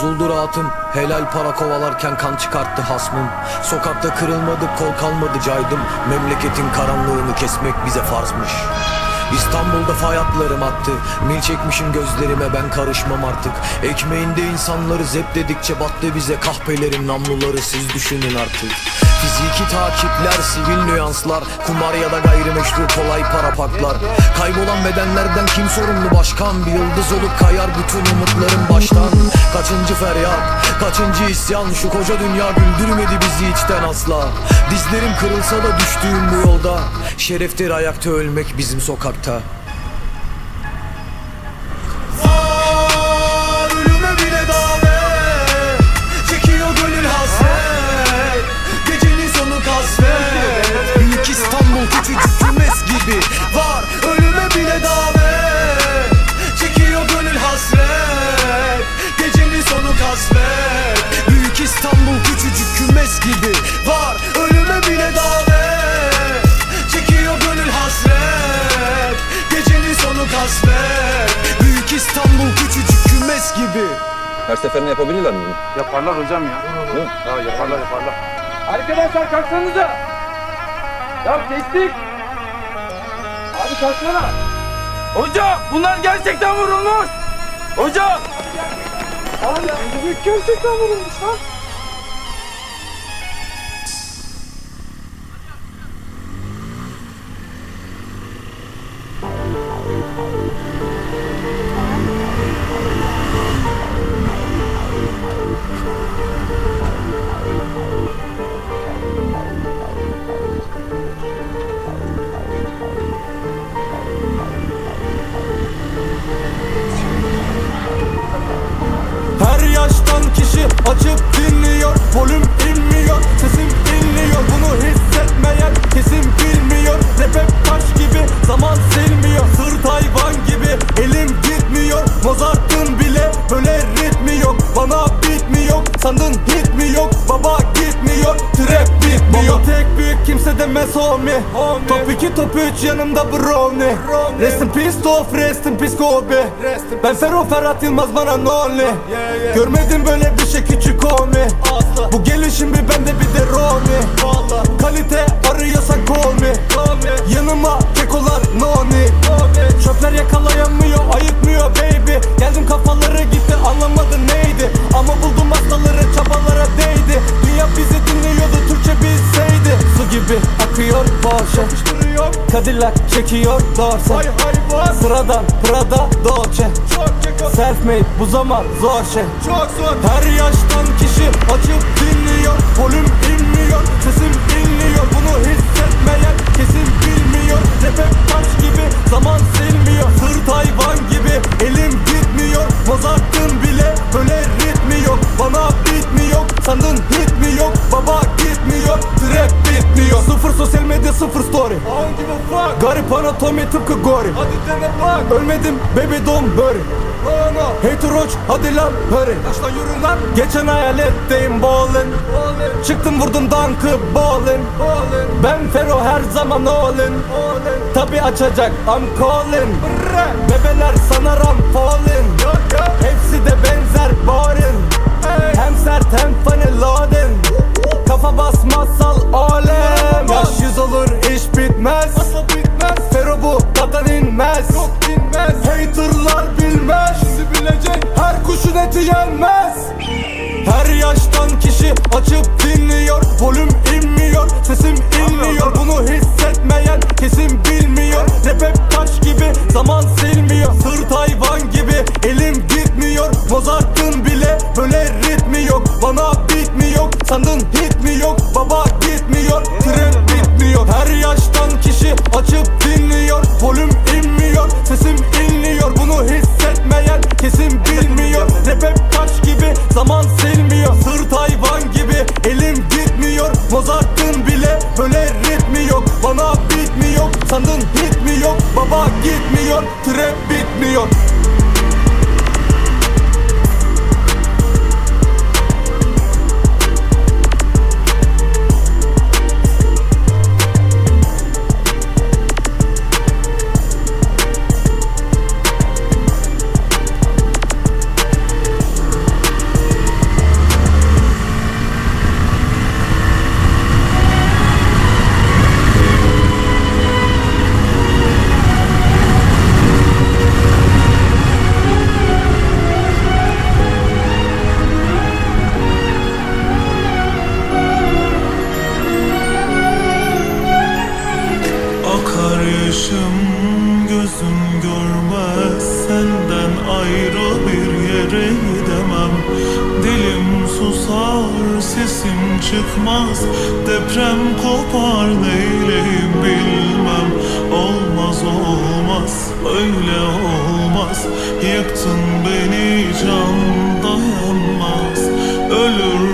Hayatım helal para kovalarken kan çıkarttı hasmım. Sokakta kırılmadık kol kalmadı caydım. Memleketin karanlığını kesmek bize farzmış. İstanbul'da fay hatlarım attı. Mil çekmişim gözlerime ben karışmam artık. Ekmeğinde insanları zep dedikçe battı bize. Kahpelerin namluları siz düşünün artık Fiziki takipler, sivil nüanslar Kumar ya da gayrimeşru kolay para paklar. Kaybolan bedenlerden kim sorumlu başkan? Bir yıldız olup kayar bütün umutlarım baştan. Kaçıncı feryat, kaçıncı isyan? Şu koca dünya güldürmedi bizi içten asla. Dizlerim kırılsa da düştüğüm bu yolda. Şereftir ayakta ölmek bizim sokakta seferinde yapabilirler mi bunu? Yaparlar hocam ya. Değil mi? Ya yaparlar yaparlar. Arkadaşlar kalksanıza. Ya kestik. Abi kalksana. Hocam bunlar gerçekten vurulmuş. Hocam. Abi gerçekten vurulmuş lan. Top 2 top 3 yanımda brownie. Rest in peace Tof, rest in peace Kobe. Ben Ferro Ferhat Yılmaz bana nolly Görmedim böyle bir şey küçük homie Bu gelişim bir bende bir de Romy. Kalite arıyorsan call me Yanıma kekolar noni. Çöpler yakalayamıyor çekiyor Dorse Sıradan Prada Dolce. Self made bu zaman zor şey. Her yaştan kişi açıp dinliyor. Volüm inmiyor Sesim inliyor Bunu hissetmeyen kesin bilmiyor. Hep taş gibi zaman silmiyor. Sırt hayvan gibi elim gitmiyor. Mozart'ın bile böyle ritmi yok. Bana beat mi yok? Sandın hit Sıfır sosyal medya sıfır story. Garip anatomi tıpkı gori Ölmedim baby don't worry. Hater roach hadi lan hurry. Kaç lan yürü lan. Geçen hayaletteyim ballin. Çıktım vurdum dankı ballin. Ben Fero her zaman allin. Tabi açacak I'm calling Bebeler sana ram fallin. Hepsi de benzer boring Hem sert hem funny loading Kafa basmazsal alem Yaş çıkmaz. Deprem kopar neyleyim bilmem. Olmaz olmaz öyle olmaz. Yıktın beni can dayanmaz. Ölür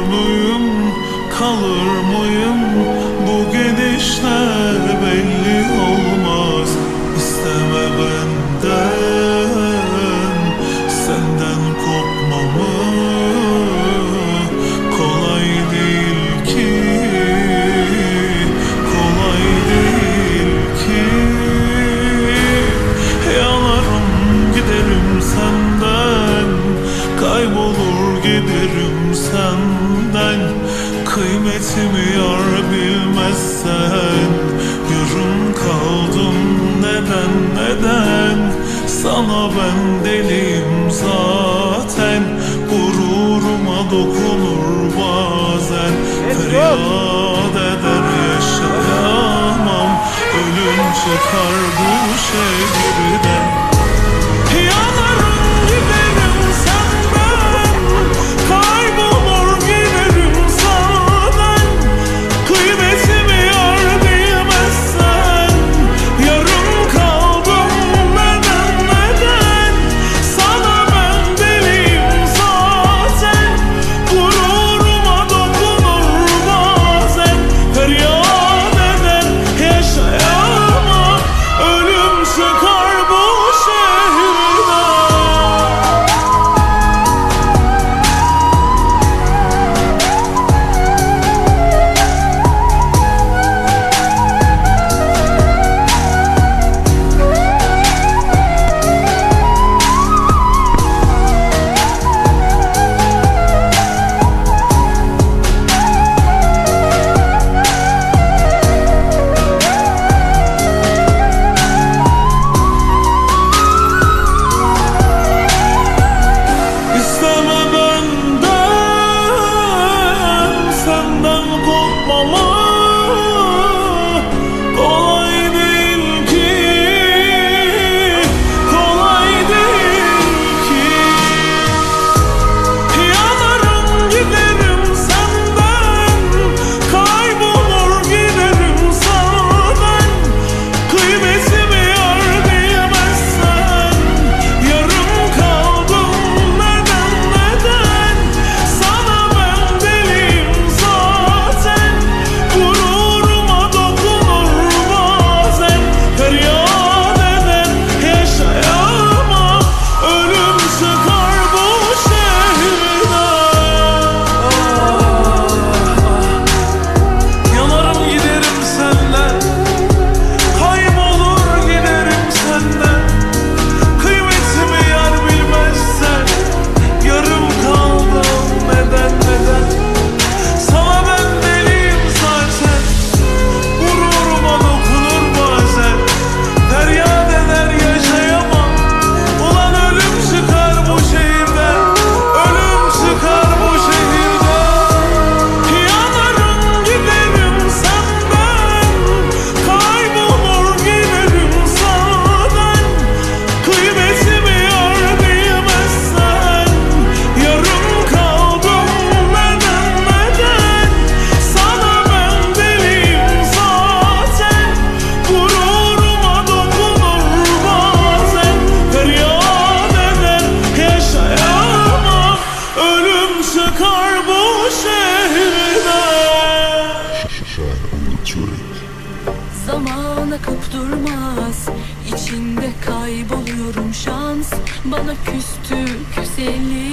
bırakıp durmaz. İçinde kayboluyorum şans. Bana küstü küseli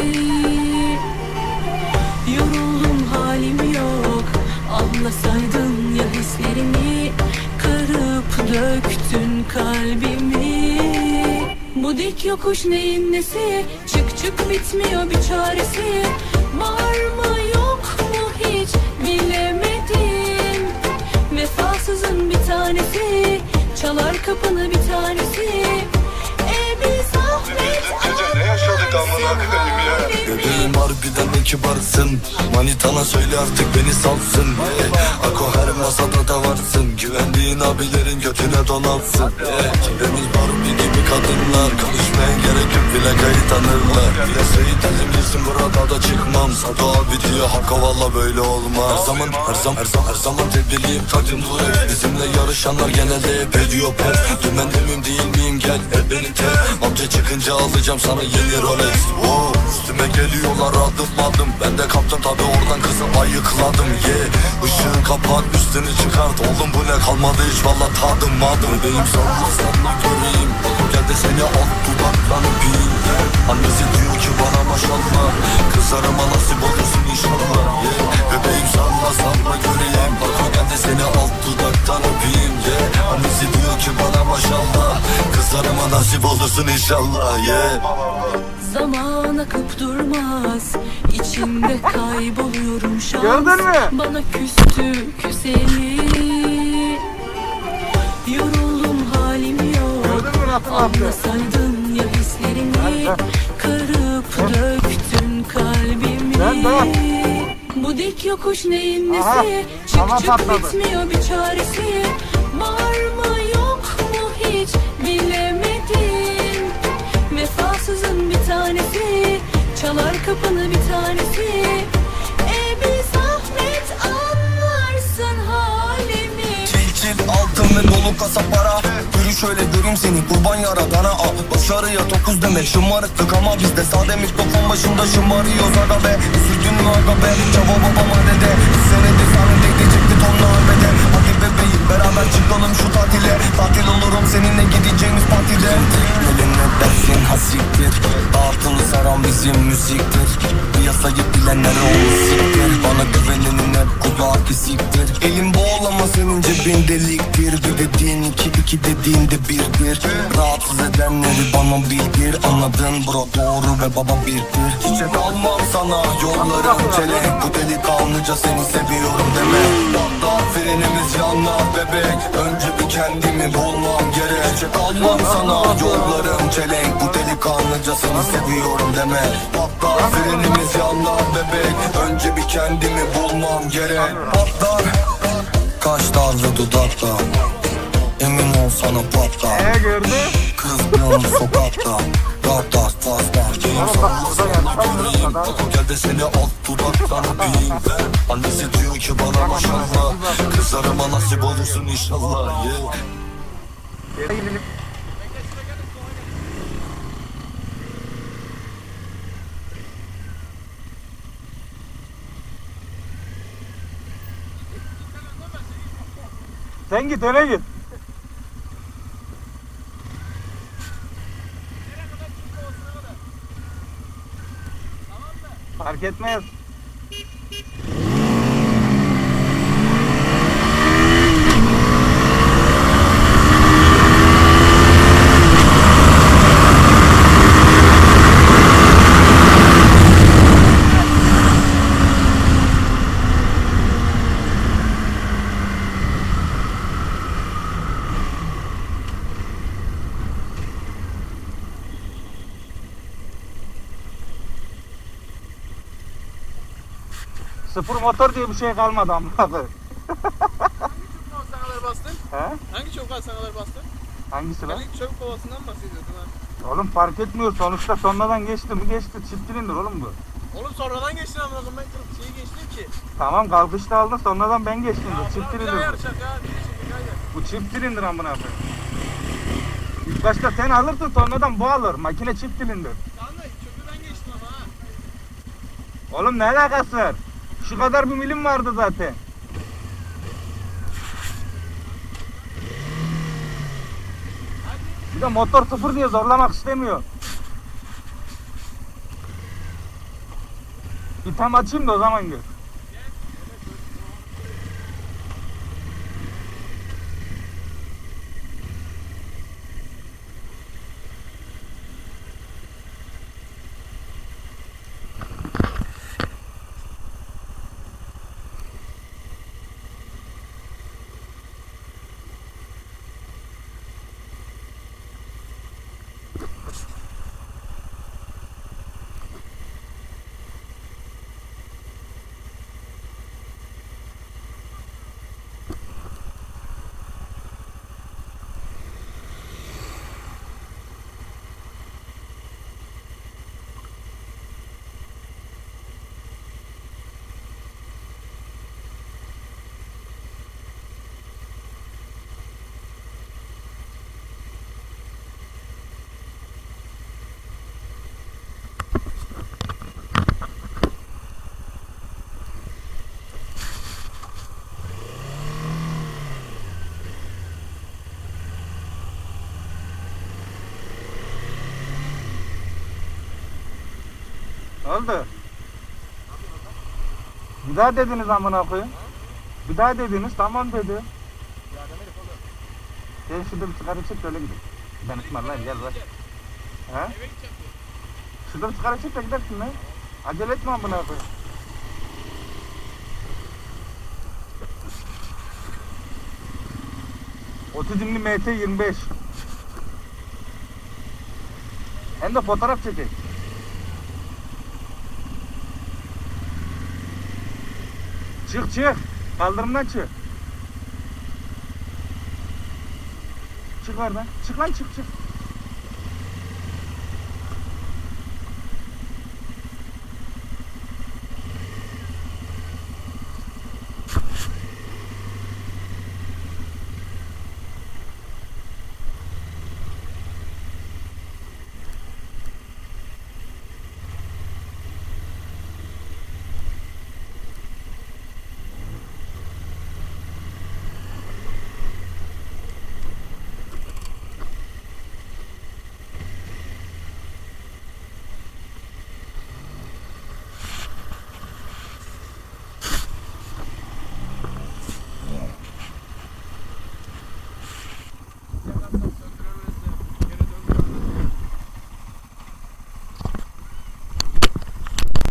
Yoruldum halim yok. Anlasaydın ya hislerimi. Kırıp döktün kalbimi. Bu dik yokuş neyin nesi? Çık çık bitmiyor bir çaresi. Var mı yok mu hiç bilemedim. Vefasızın bir tanesi. Çalar kapını bir tanesi. Gece ne yaşadık amına koyayım ya? Bebeğim harbiden ne kibarsın Manitana söyle artık beni salsın. Eh, Ako her masada da varsın. Güvendiğin abilerin götüne donansın eh, Kimimiz Barbie gibi kadınlar. Konuşmaya gerek yok bile kayıt tanırlar Piyasayı temizlesin burada da çıkmam. Sado abi diyor haka valla böyle olmaz. Her zaman her zaman her zaman her zaman tebliğim tedbirliyim takımlı Bizimle yarışanlar genelde hep ediyor pes. Dümen değil miyim gel el beni te. Amca çıkınca alacağım sana yeni Rolex. Oh, Üstüme geliyorlar adım adım. Ben de kaptım tabi oradan kızı ayıkladım. Yeah. Işığı kapat üstünü çıkart. Oğlum bu ne kalmadı hiç. Valla tadım adım Bebeğim salla salla göreyim Gel de seni alt dudaktan öpeyim yeah. Annesi diyor ki bana maşallah Kızlarıma nasip olursun inşallah yeah. Bebeğim salla salla göreyim Bak gel de seni alt dudaktan öpeyim yeah. Annesi diyor ki bana maşallah Kızlarıma nasip olursun inşallah yeah. Zaman akıp durmaz İçinde kayboluyorum şans Gördün mü? Bana küstü küseli halim yaptı? Anlasaydın ya hislerimi Kırıp döktün kalbimi. Ben de. Bu dik yokuş neyin Aha, nesi? Tamam, Çık çık patladı. bitmiyor bir çaresi. Var mı yok mu hiç bilemedim Vefasızın bir tanesi Çalar kapını bir tanesi. E bir zahmet anlarsın halimi. Çil çil altın ve dolu kasa para şöyle göreyim seni. Kurban yaradana al. Başarıya dokuz demek şımarıklık ama bizde Sade mikrofon başında şımarıyoruz aga be. Üzüldün mü aga be? Cevabı baba dede beraber çıkalım şu tatile. Tatil olurum seninle gideceğimiz partide. Elin ne dersin hasiktir. Dağıtılı saran bizim müziktir. Piyasayı bilenler onu siktir. Bana güvenenin hep kulağı kesiktir. Elim bol ama senin cebin deliktir. Bir dediğin iki iki dediğin de birdir. Rahatsız edenleri bana bildir. Anladın bro doğru ve baba birdir. Çiçek almam sana yollarım çelenk Bu delikanlıca seni seviyorum deme. Hatta frenimiz yanlar bebek. Önce bir kendimi bulmam gerek. Çiçek almam sana. Yollarım çelenk. Bu delikanlıca seni seviyorum deme Hatta frenimiz yanlar bebek. Önce bir kendimi bulmam gerek. Patlar Kaşlarla dudakla. Emin ol sana patlar gördü? Kızgın sokakta. Rahat fazla Sana sana göreyim Bak gel de seni alt dudaktan öpeyim ben Annesi diyor ki bana maşallah Kızlarıma nasip olursun inşallah yeah. Sen git öne git. Etmez. Sıfır motor diye bir şey kalmadı amına koyayım. Sangalar bastın? He? Hangi çubuklar sangalar bastın? Hangisi lan? Elin çabuk kovasından bahsediyordun ha. Oğlum fark etmiyor sonuçta sonradan geçti mi geçti çift silindir oğlum bu. Oğlum sonradan geçtin amına koyayım ben kırıp şeyi geçtim ki. Tamam kalkışta aldın sonradan ben geçtim Ya bu çift silindir. yarışacak ya. Bir haydi. Bu çift silindir amına koyayım. İlk başta sen alırsın sonradan bu alır. Makine çift silindir. Tamam da çöpü ben geçtim ama ha. Oğlum ne alakası var? Şu kadar bir milim vardı zaten. Bir de motor sıfır diye zorlamak istemiyor. Bir tam açayım da o zaman gör. Oldu? Bir daha dediniz amına koyayım. Bir daha dediniz tamam dedi. Gel şurada bir sigara çek öyle gidelim. Ben ısmarlayayım gel lan. He? Şurada bir sigara çek de gidersin lan. Acele etme amına koyayım. Otizmli MT 25. Hem de fotoğraf çekek. Çık çık. Kaldırımdan çık. Çık oradan. Çık lan çık çık.